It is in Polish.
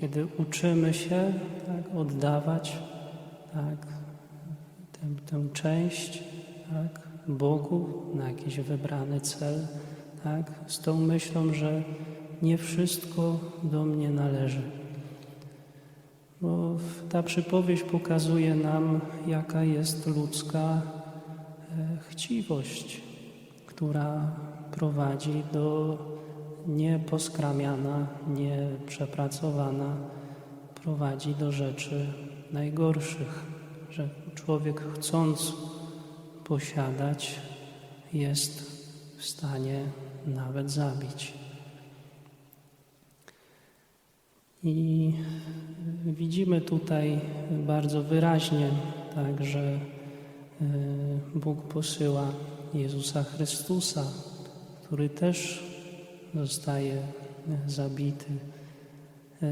Kiedy uczymy się tak, oddawać tak, tę, tę część tak, Bogu na jakiś wybrany cel, tak, z tą myślą, że nie wszystko do mnie należy. Bo ta przypowieść pokazuje nam, jaka jest ludzka e, chciwość, która prowadzi do nieposkramiana, nieprzepracowana, prowadzi do rzeczy najgorszych, że człowiek chcąc posiadać jest w stanie nawet zabić. I widzimy tutaj bardzo wyraźnie, tak, że e, Bóg posyła Jezusa Chrystusa, który też zostaje zabity